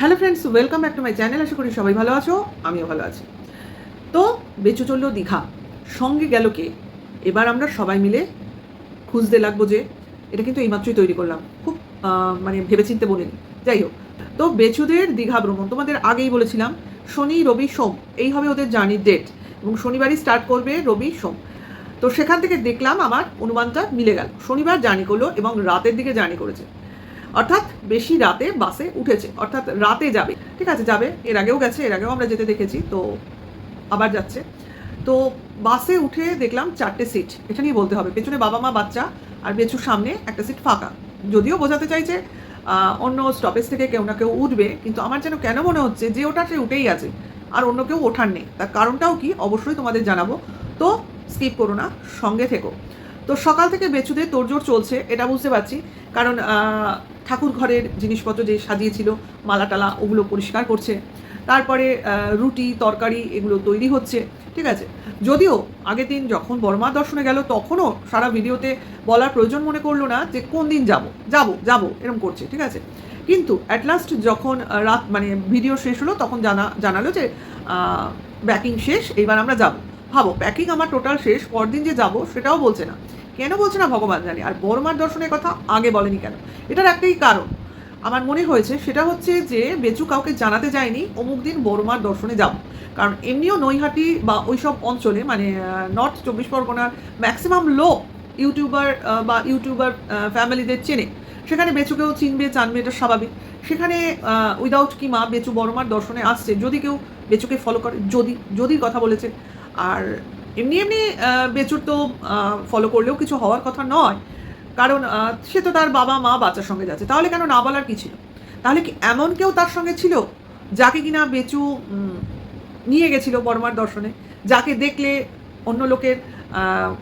Hello friends welcome back to my channel আশা করি সবাই ভালো আছো, আমিও ভালো আছি। তো, বেঁচে চলল দীঘা। সঙ্গে গেল কে? এবার আমরা সবাই মিলে খুঁজতে লাগবো যে, এটা কিন্তু এইমাত্রই তৈরি করলাম। খুব মানে ভেবেচিন্তে বলিনি যাই হোক, তো বেচুদের দীঘা ভ্রমণ। তোমাদের আগেই বলেছিলাম, শনি, রবি, সোম, এই হবে ওদের জার্নির ডেট এবং শনিবারই স্টার্ট করবে রবি, সোম। তো সেখান থেকে দেখলাম আমার অনুমানটা মিলে গেল। শনিবার জার্নি করল এবং রাতের দিকে জার্নি করেছে। অর্থাৎ বেশি রাতে বাসে উঠেছে, অর্থাৎ রাতে যাবে। ঠিক আছে, যাবে, এর আগেও গেছে, এর আগেও আমরা যেতে দেখেছি, তো আবার যাচ্ছে। তো বাসে উঠে দেখলাম চারটে সিট, এটা নিয়ে বলতে হবে। পেছনে বাবা মা, বাচ্চা আর বেচুর সামনে একটা সিট ফাঁকা। যদিও বোঝাতে চাইছে অন্য স্টপেজ থেকে কেউ না কেউ উঠবে, কিন্তু আমার যেন কেন মনে হচ্ছে যে ওটা সে উঠেই আছে, আর অন্য কেউ ওঠার নেই। তার কারণটাও কি অবশ্যই তোমাদের জানাব। তো স্কিপ করো না, সঙ্গে থেকো। তো সকাল থেকে বেচুদের তোড়জোড় চলছে, এটা বুঝতে পারছি। কারণ ঠাকুর ঘরের জিনিসপত্র যে সাজিয়েছিল মালা টালা ওগুলো পরিষ্কার করছে। তারপরে রুটি, তরকারি এগুলো তৈরি হচ্ছে, ঠিক আছে? যদিও আগের দিন যখন বর্মা দর্শনে গেল, তখনও সারা ভিডিওতে বলার প্রয়োজন মনে করল না যে কোন দিন যাব যাব যাব এরকম করছে, ঠিক আছে? কিন্তু অ্যাট লাস্ট যখন রাত মানে ভিডিও শেষ হলো, তখন জানা, জানালো যে ব্যাকিং শেষ এইবার আমরা যাব। ভাবো প্যাকিং আমার টোটাল শেষ, পরদিন যে যাব, সেটাও বলছে না। কেন বলছে না ভগবান জানে? আর বড়মার দর্শনের কথা আগে বলেনি কেন? এটার একটাই কারণ। আমার মনে হয়েছে সেটা হচ্ছে যে বেচু কাউকে জানাতে যায়নি, অমুক দিন বড়মার দর্শনে যাব। কারণ এমনিও নৈহাটি বা ওইসব অঞ্চলে মানে নর্থ চব্বিশ পরগনার ম্যাক্সিমাম লোক ইউটিউবার বা ইউটিউবার ফ্যামিলিদের চেনে। সেখানে বেচুকেও চিনবে, জানবে, এটা স্বাভাবিক। সেখানে উইদাউট কিমা বেচু বড়মার দর্শনে আসছে, যদি কেউ বেচুকে ফলো করে, যদি যদির কথা বলেছে। আর এমনি এমনি বেচুর তো ফলো করলেও কিছু হওয়ার কথা নয়। কারণ সে তো তার বাবা, মা বাচ্চার সঙ্গে যাচ্ছে। তাহলে কেন না বলার কি ছিল? তাহলে কি এমন কেউ তার সঙ্গে ছিল, যাকে কিনা বেচু নিয়ে গেছিল বর্মার দর্শনে, যাকে দেখলে অন্য লোকের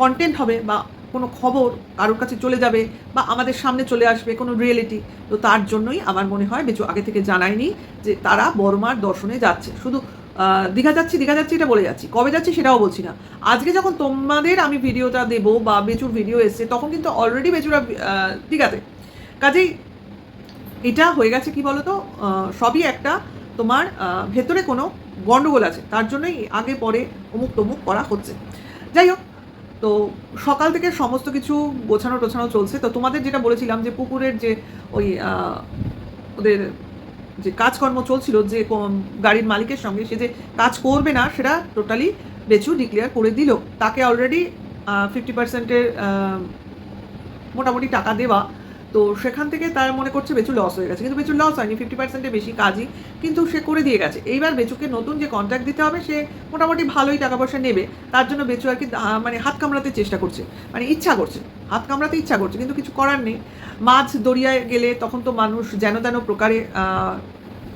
কন্টেন্ট হবে বা কোনো খবর কারোর কাছে চলে যাবে বা আমাদের সামনে চলে আসবে, কোনো রিয়েলিটি তো তার জন্যই আমার মনে হয় বেচু আগে থেকে জানায়নি যে তারা বর্মার দর্শনে যাচ্ছে। শুধু দীঘা যাচ্ছি দীঘা যাচ্ছি, এটা বলে যাচ্ছি। কবে যাচ্ছি সেটাও বলছি না। আজকে যখন তোমাদের আমি ভিডিওটা দেবো বা বেচুর ভিডিও এসছে, তখন কিন্তু অলরেডি বেচুরা দীঘাতে। কাজেই এটা হয়ে গেছে কি বলতো? সবই একটা তোমার ভেতরে কোনো গন্ডগোল আছে। তার জন্যই আগে পরে অমুক তমুক করা হচ্ছে। যাই হোক, তো সকাল থেকে সমস্ত কিছু গোছানো টোছানো চলছে। তো তোমাদের যেটা বলেছিলাম যে পুকুরের যে ওই ওদের যে কাজকর্ম চলছিল, যে গাড়ির মালিকের সঙ্গে, সে যে কাজ করবে না, সেটা টোটালি বেচু ডিক্লেয়ার করে দিল। তাকে অলরেডি ফিফটি পার্সেন্টের মোটামুটি টাকা দেওয়া তো সেখান থেকে তার মনে করছে বেচু লস হয়ে গেছে। কিন্তু বেচুর লস হয়নি ফিফটি পার্সেন্টের বেশি কাজই কিন্তু সে করে দিয়ে গেছে। এইবার বেচুকে নতুন যে কন্ট্রাক্ট দিতে হবে, সে মোটামুটি ভালোই টাকা পয়সা নেবে। তার জন্য বেচু আর কি মানে হাত কামড়াতে চেষ্টা করছে। মানে ইচ্ছা করছে। হাত কামড়াতে ইচ্ছা করছে, কিন্তু কিছু করার নেই। মাছ দরিয়ায় গেলে তখন তো মানুষ যেন তেন প্রকারে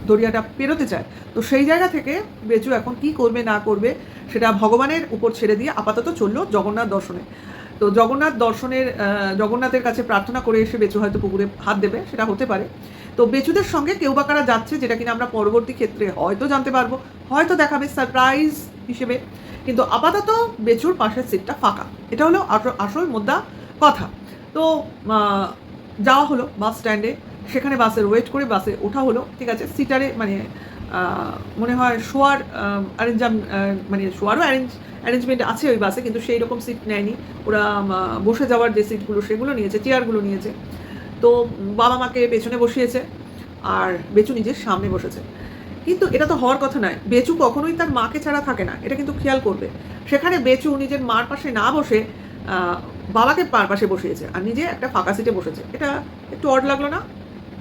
দরিয়াটা পেরোতে চায়। তো সেই জায়গা থেকে বেচু এখন কি করবে, না করবে, সেটা ভগবানের উপর ছেড়ে দিয়ে আপাতত চলল জগন্নাথ দর্শনে। তো জগন্নাথ দর্শনের জগন্নাথের কাছে প্রার্থনা করে এসে বেচু হয়তো পুকুরে হাত দেবে, সেটা হতে পারে। তো বেচুদের সঙ্গে কেউ বা কারা যাচ্ছে, যেটা কিনা আমরা পরবর্তী ক্ষেত্রে হয়তো জানতে পারব, হয়তো দেখাবে সারপ্রাইজ হিসেবে। কিন্তু আপাতত বেচুর পাশের সিটটা ফাঁকা। এটা হলো আসল- মুদ্রা কথা। তো যাওয়া হলো বাস স্ট্যান্ডে সেখানে বাসের ওয়েট করে বাসে ওঠা হলো, ঠিক আছে? সিটারে মানে মনে হয় শোয়ার অ্যারেঞ্জাম মানে শোয়ারও অ্যারেঞ্জ অ্যারেঞ্জমেন্ট আছে ওই বাসে, কিন্তু সেই রকম সিট নেয়নি। ওরা বসে যাওয়ার যে সিটগুলো সেগুলো নিয়েছে চেয়ারগুলো নিয়েছে। তো বাবা মাকে পেছনে বসিয়েছে আর বেচু নিজের সামনে বসেছে। কিন্তু এটা তো হওয়ার কথা নয়। বেচু কখনোই তার মাকে ছাড়া থাকে না, এটা কিন্তু খেয়াল করবে। সেখানে বেচু নিজের মার পাশে না বসে বাবাকে পার পাশে বসিয়েছে আর নিজে একটা ফাঁকা সিটে বসেছে। এটা একটু অড লাগল না?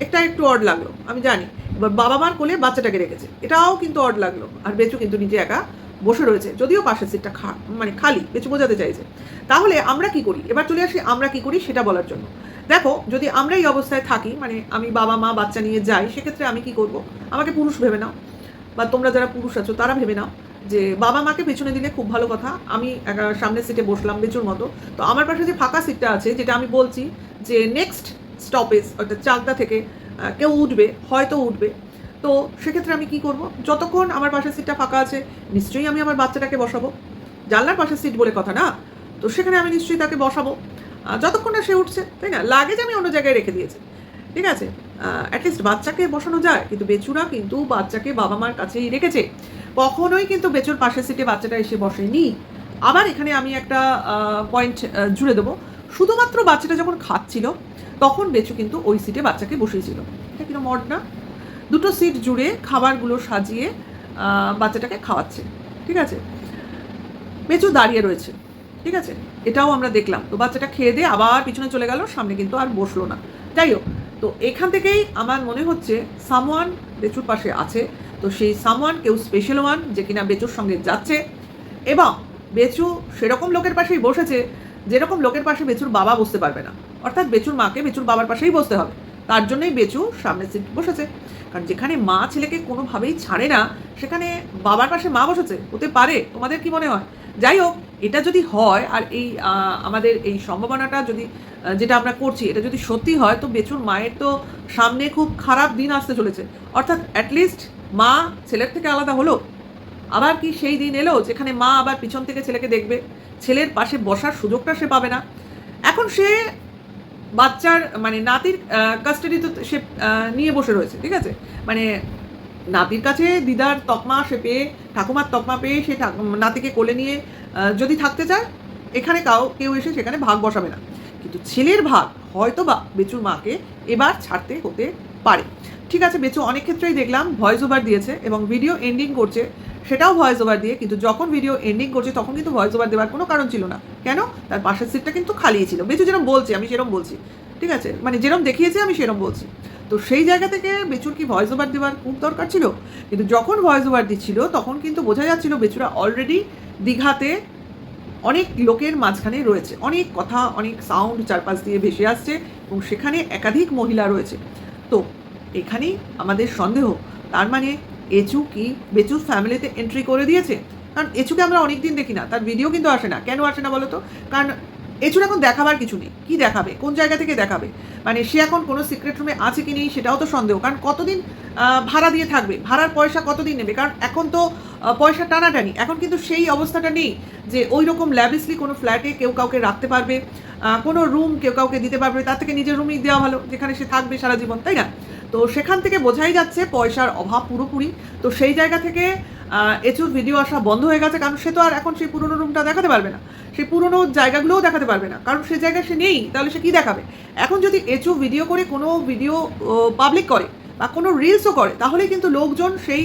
একটা একটু অড লাগল, আমি জানি। এবার বাবা মার কোলে বাচ্চাটাকে রেখেছে। এটাও কিন্তু অড লাগল। আর বেচু কিন্তু নিজে একা বসে রয়েছে, যদিও পাশের সিটটা খা মানে খালি বেচু বোঝাতে চাইছে। তাহলে আমরা কি করি? এবার চলে আসি আমরা কি করি সেটা বলার জন্য। দেখো, যদি আমরা এই অবস্থায় থাকি মানে আমি বাবা, মা, বাচ্চা নিয়ে যাই, সেক্ষেত্রে আমি কি করব? আমাকে পুরুষ ভেবে নাও। বা তোমরা যারা পুরুষ আছো, তারা ভেবে নাও যে বাবা মাকে পেছনে দিলে খুব ভালো কথা। আমি সামনের সিটে বসলাম বেচুর মতো। তো আমার পাশে যে ফাঁকা সিটটা আছে, যেটা আমি বলছি যে নেক্সট স্টপেজ অর্থাৎ চাকদা থেকে কেউ উঠবে, হয়তো উঠবে। তো সেক্ষেত্রে আমি কি করব? যতক্ষণ আমার পাশের সিটটা ফাঁকা আছে, নিশ্চয়ই আমি আমার বাচ্চাটাকে বসাবো। জানলার পাশের সিট বলে কথা না? তো সেখানে আমি নিশ্চয়ই তাকে বসাবো। যতক্ষণ না সে উঠছে, তাই না? লাগেজ আমি অন্য জায়গায় রেখে দিয়েছি। ঠিক আছে? অ্যাটলিস্ট বাচ্চাকে বসানো যায়, কিন্তু বেচুরা কিন্তু বাচ্চাকে বাবা মার কাছেই রেখেছে। কখনোই কিন্তু বেচুর পাশের সিটে বাচ্চাটা এসে বসেনি। আবার এখানে আমি একটা পয়েন্ট জুড়ে দেবো। শুধুমাত্র বাচ্চাটা যখন খাচ্ছিল, তখন বেচু কিন্তু ওই সিটে বাচ্চাকে বসিয়েছিল। এটা কীরকম মড না? দুটো সিট জুড়ে খাবারগুলো সাজিয়ে বাচ্চাটাকে খাওয়াচ্ছে। ঠিক আছে? বেচু দাঁড়িয়ে রয়েছে। ঠিক আছে? এটাও আমরা দেখলাম। তো বাচ্চাটা খেয়ে দিয়ে আবার পিছনে চলে গেল, সামনে কিন্তু আর বসল না। যাই হোক, তো এখান থেকেই আমার মনে হচ্ছে সামওয়ান বেচুর পাশে আছে। তো সেই সামওয়ান কেউ স্পেশাল ওয়ান যে কিনা বেচুর সঙ্গে যাচ্ছে। এবং বেচু সেরকম লোকের পাশেই বসেছে, যেরকম লোকের পাশে বেচুর বাবা বসতে পারবে না। অর্থাৎ বেচুর মাকে বেচুর বাবার পাশেই বসতে হবে। তার জন্যই বেচু সামনের সিট বসেছে। কারণ যেখানে মা ছেলেকে কোনোভাবেই ছাড়ে না, সেখানে বাবার পাশে মা বসেছে। হতে পারে, তোমাদের কি মনে হয়? যাই হোক, এটা যদি হয় আর এই আমাদের এই সম্ভাবনাটা যদি যেটা আমরা করছি, এটা যদি সত্যি হয়, তো বেচুর মায়ের তো সামনে খুব খারাপ দিন আসতে চলেছে। অর্থাৎ অ্যাটলিস্ট মা ছেলের থেকে আলাদা হলো। আবার কি সেই দিন এলো যেখানে মা আবার পিছন থেকে ছেলেকে দেখবে? ছেলের পাশে বসার সুযোগটা সে পাবে না। এখন সে বাচ্চার মানে নাতির কাস্টাডি তো সে নিয়ে বসে রয়েছে, ঠিক আছে? মানে নাতির কাছে দিদার তকমা সে পেয়ে, ঠাকুমার তকমা পেয়ে সে নাতিকে কোলে নিয়ে যদি থাকতে চায়, এখানে কাউ, কেউ এসে সেখানে ভাগ বসাবে না। কিন্তু ছেলের ভাগ হয়তো বা বেচুর মাকে এবার ছাড়তে হতে পারে। ঠিক আছে, বেচু, অনেক ক্ষেত্রেই দেখলাম ভয়েস ওভার দিয়েছে এবং ভিডিও এন্ডিং করছে। সেটাও ভয়েস ওভার দিয়ে কিন্তু যখন ভিডিও এন্ডিং করছে, তখন কিন্তু ভয়েস ওভার দেওয়ার কোনো কারণ ছিল না। কেন? তার পাশের সিটটা কিন্তু খালি ছিল। বেচু যেরকম বলছে, আমি সেরকম বলছি। ঠিক আছে? মানে যেরকম দেখিয়েছে, আমি সেরকম বলছি। তো সেই জায়গা থেকে বেচুর কি ভয়েস ওভার দেওয়ার খুব দরকার ছিল? কিন্তু যখন ভয়েস ওভার দিচ্ছিল, তখন কিন্তু বোঝা যাচ্ছিল বেচুরা অলরেডি দীঘাতে অনেক লোকের মাঝখানে রয়েছে। অনেক কথা, অনেক সাউন্ড চারপাশ দিয়ে ভেসে আসছে এবং সেখানে একাধিক মহিলা রয়েছে। তো এখানেই আমাদের সন্দেহ। তার মানে এচু কি বেচুর ফ্যামিলিতে এন্ট্রি করে দিয়েছে। কারণ এচুকে আমরা অনেক দিন দেখি না, তার ভিডিও কিন্তু আসে না। কেন আসে না বলো তো? কারণ এচুর এখন দেখাবার কিছু নেই। কি দেখাবে? কোন জায়গা থেকে দেখাবে? মানে সে এখন কোনো সিক্রেট রুমে আছে কি নেই সেটাও তো সন্দেহ। কারণ কতদিন ভাড়া দিয়ে থাকবে? ভাড়ার পয়সা কতদিন নেবে? কারণ এখন তো পয়সা টানাটানি। এখন কিন্তু সেই অবস্থাটা নেই যে ওই রকম ল্যাবিসলি কোনো ফ্ল্যাটে কেউ কাউকে রাখতে পারবে কোনো রুম কেউ কাউকে দিতে পারবে। তার থেকে নিজের রুমই দেওয়া ভালো, যেখানে সে থাকবে সারা জীবন, তাই না? তো সেখান থেকে বোঝাই যাচ্ছে পয়সার অভাব পুরোপুরি। তো সেই জায়গা থেকে এচুর ভিডিও আসা বন্ধ হয়ে গেছে, কারণ সে তো আর এখন সেই পুরনো রুমটা দেখাতে পারবে না। সেই পুরনো জায়গাগুলোও দেখাতে পারবে না। কারণ সে জায়গায় সে নেই, তাহলে সে কী দেখাবে? এখন যদি এচু ভিডিও করে কোনো ভিডিও পাবলিক করে বা কোনো রিলসও করে তাহলে কিন্তু লোকজন সেই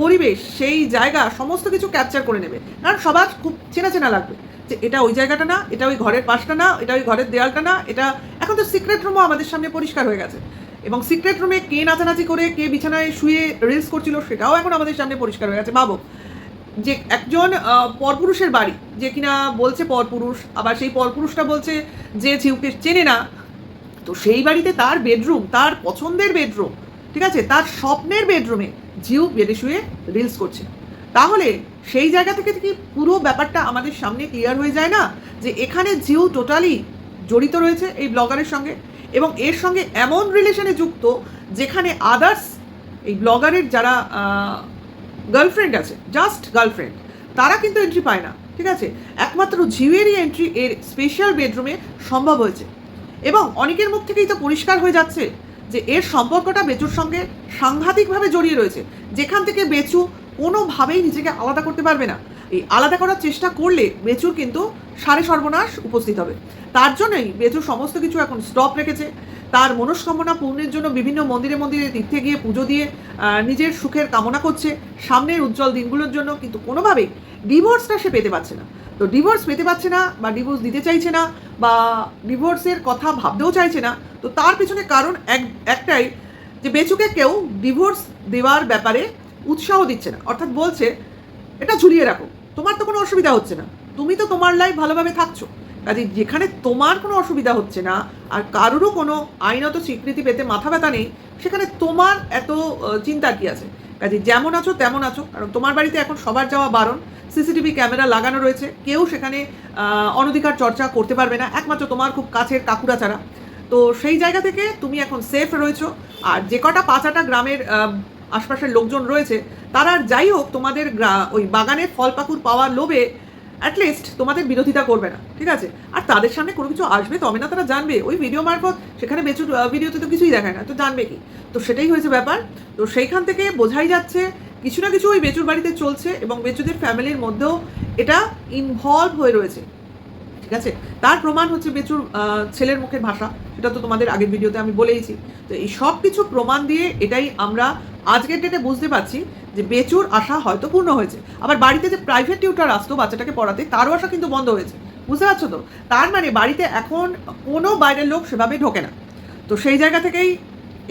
পরিবেশ, সেই জায়গা সমস্ত কিছু ক্যাপচার করে নেবে। কারণ সবার খুব চেনা চেনা লাগবে যে এটা ওই জায়গাটা না, এটা ওই ঘরের পাশটা না, এটা ওই ঘরের দেয়ালটা না, এটা এখন তো সিক্রেট রুমও আমাদের সামনে পরিষ্কার হয়ে গেছে। এবং সিক্রেট রুমে কে নাচানাচি করে, কে বিছানায় শুয়ে রিলস করছিল সেটাও এখন আমাদের সামনে পরিষ্কার হয়ে গেছে। ভাবো যে একজন পরপুরুষের বাড়ি, যে কিনা বলছে পরপুরুষ, আবার সেই পরপুরুষটা বলছে যে ঝিউকে চেনে না, তো সেই বাড়িতে তার বেডরুম তার পছন্দের বেডরুম ঠিক আছে? তার স্বপ্নের বেডরুমে জিউ বেডে শুয়ে রিলস করছে। তাহলে সেই জায়গা থেকে কি পুরো ব্যাপারটা আমাদের সামনে ক্লিয়ার হয়ে যায় না? যে এখানে জিউ টোটালি জড়িত রয়েছে এই ব্লগারের সঙ্গে? এবং এর সঙ্গে এমন রিলেশনে যুক্ত যেখানে আদার্স এই ব্লগারের যারা গার্লফ্রেন্ড আছে জাস্ট গার্লফ্রেন্ড তারা কিন্তু এন্ট্রি পায় না, ঠিক আছে? একমাত্র ঝিউয়েরই এন্ট্রি এর স্পেশাল বেডরুমে সম্ভব হয়েছে। এবং অনেকের মুখ থেকেই তো পরিষ্কার হয়ে যাচ্ছে যে এর সম্পর্কটা বেচুর সঙ্গে সাংঘাতিকভাবে জড়িয়ে রয়েছে। যেখান থেকে বেচু কোনোভাবেই নিজেকে আলাদা করতে পারবে না। এই আলাদা করার চেষ্টা করলে বেচুর কিন্তু সারে সর্বনাশ উপস্থিত হবে। তার জন্যই বেচু সমস্ত কিছু এখন স্টপ রেখেছে। তার মনস্কামনা পূর্ণের জন্য বিভিন্ন মন্দিরে মন্দিরে তীর্থে গিয়ে পুজো দিয়ে নিজের সুখের কামনা করছে। সামনের উজ্জ্বল দিনগুলোর জন্য কিন্তু কোনোভাবেই ডিভোর্সটা সে পেতে পারছে না। তো ডিভোর্স পেতে পারছে না বা ডিভোর্স দিতে চাইছে না বা ডিভোর্সের কথা ভাবতেও চাইছে না, তো তার পেছনে কারণ এক, একটাই যে বেচুকে কেউ ডিভোর্স দেওয়ার ব্যাপারে উৎসাহ দিচ্ছে না। অর্থাৎ বলছে, এটা ঝুলিয়ে রাখো। তোমার তো কোনো অসুবিধা হচ্ছে না। তুমি তো তোমার লাইফ ভালোভাবে থাকছো। কাজে যেখানে তোমার কোনো অসুবিধা হচ্ছে না, আর কারোরও কোনো আইনত স্বীকৃতি পেতে মাথা ব্যথা নেই, সেখানে তোমার এত চিন্তা কি আছে? কাজে যেমন আছো তেমন আছো। কারণ তোমার বাড়িতে এখন সবার যাওয়া বারণ। সিসিটিভি ক্যামেরা লাগানো রয়েছে। কেউ সেখানে অনধিকার চর্চা করতে পারবে না। একমাত্র তোমার খুব কাছের কাকুরা ছাড়া। তো সেই জায়গা থেকে তুমি এখন সেফ রয়েছো। আর যে কটা পাঁচাটা গ্রামের আশপাশের লোকজন রয়েছে তারা যাই হোক তোমাদের ওই বাগানের ফল পাকুর পাওয়ার লোভে অ্যাটলিস্ট তোমাদের বিরোধিতা করবে না ঠিক আছে? আর তাদের সামনে কোনো কিছু আসবে তবে না তারা জানবে ওই ভিডিও মারফত সেখানে আহ, ভিডিওতে তো কিছুই দেখায় না তো জানবে কি? তো সেটাই হয়েছে ব্যাপার তো সেইখান থেকে বোঝাই যাচ্ছে কিছু না কিছু ওই বেচুর বাড়িতে চলছে এবং বেচুদের ফ্যামিলির মধ্যেও এটা ইনভলভ হয়ে রয়েছে ঠিক আছে? তার প্রমাণ হচ্ছে বেচুর ছেলের মুখের ভাষা সেটা তো তোমাদের আগের ভিডিওতে আমি বলেইছি। তো এই সব কিছু প্রমাণ দিয়ে এটাই আমরা আজকের ডেটে বুঝতে পারছি যে বেচুর আশা হয়তো পূর্ণ হয়েছে। আবার বাড়িতে যে প্রাইভেট টিউটার আসতো বাচ্চাটাকে পড়াতে, তারও আশা কিন্তু বন্ধ হয়েছে। বুঝতে পারছ তো? তার মানে বাড়িতে এখন কোনো বাইরের লোক সেভাবে ঢোকে না। তো সেই জায়গা থেকেই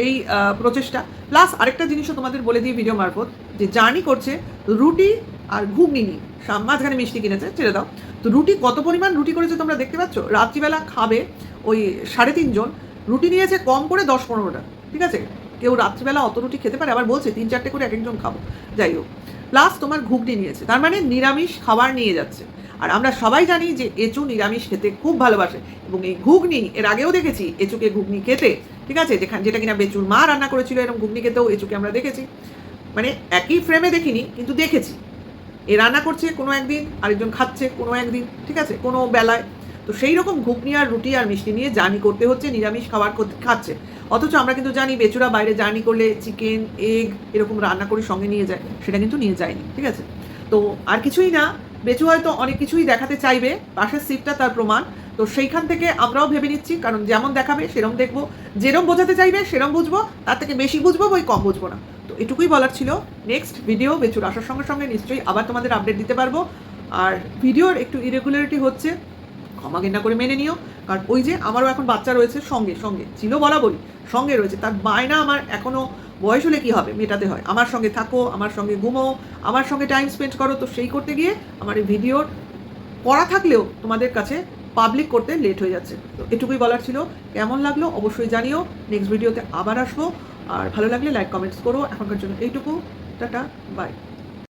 এই প্রচেষ্টা। প্লাস আরেকটা জিনিসও তোমাদের বলে দিই ভিডিও মারফত, যে জার্নি করছে রুটি আর ঘুগনি নিয়ে। মাঝখানে মিষ্টি কিনেছে, ছেড়ে দাও। তো রুটি কত পরিমাণ রুটি করেছে তোমরা দেখতে পাচ্ছ? রাত্রিবেলা খাবে ওই সাড়ে তিনজন, রুটি নিয়েছে কম করে দশ পনেরোটা, ঠিক আছে? কেউ রাত্রিবেলা অত রুটি খেতে পারে, আবার বলছে তিন চারটে করে এক একজন খাব। যাই হোক প্লাস তোমার ঘুগনি নিয়েছে, তার মানে নিরামিষ খাবার নিয়ে যাচ্ছে। আর আমরা সবাই জানি যে এঁচু নিরামিষ খেতে খুব ভালোবাসে, এবং এই ঘুগনি, এর আগেও দেখেছি এঁচুকে ঘুগনি খেতে, ঠিক আছে? যেখানে, যেটা কিনা বেচুর মা রান্না করেছিল এরকম ঘুগনি খেতেও এঁচুকে আমরা দেখেছি। মানে একই ফ্রেমে দেখিনি, কিন্তু দেখেছি। এ রান্না করছে কোনো একদিন, আরেকজন খাচ্ছে কোনো একদিন, ঠিক আছে? কোনো বেলায়। তো সেই রকম ঘুগনি আর রুটি আর মিষ্টি নিয়ে জার্নি করতে হচ্ছে, নিরামিষ খাবার খাচ্ছে। অথচ আমরা কিন্তু জানি বেচুরা বাইরে জার্নি করলে চিকেন, এগ এরকম রান্না করে সঙ্গে নিয়ে যায়, সেটা কিন্তু নিয়ে যায়নি, ঠিক আছে? তো আর কিছুই না বেচু হয়তো অনেক কিছুই দেখাতে চাইবে পাশের সিটটা তার প্রমাণ, তো সেইখান থেকে আমরাও ভেবে নিচ্ছি, কারণ যেমন দেখাবে সেরম দেখব, যেরম বোঝাতে চাইবে সেরম বুঝব, তার থেকে বেশি বুঝব বই কম বুঝব না। তো এটুকুই বলার ছিল নেক্সট ভিডিও বেচুর আসার সঙ্গে সঙ্গে নিশ্চয়ই আবার তোমাদের আপডেট দিতে পারব, আর ভিডিওর একটু ইরেগুলারিটি হচ্ছে ক্ষমা ঘেন্না করে মেনে নিও। কারণ ওই যে আমারও এখন বাচ্চা রয়েছে, সঙ্গে সঙ্গে ছিল বলি সঙ্গে রয়েছে। তার বায়না আমার এখনও বয়স হলে কী হবে? মেটাতে হয়। আমার সঙ্গে থাকো, আমার সঙ্গে ঘুমো, আমার সঙ্গে টাইম স্পেন্ড করো। তো সেই করতে গিয়ে আমার এই ভিডিওর করা থাকলেও তোমাদের কাছে পাবলিক করতে লেট হয়ে যাচ্ছে। তো এটুকুই বলার ছিল। কেমন লাগল অবশ্যই জানিও। নেক্সট ভিডিওতে আবার আসব। আর ভালো লাগলে লাইক কমেন্টস করো। এখনকার জন্য এইটুকু। Tata bye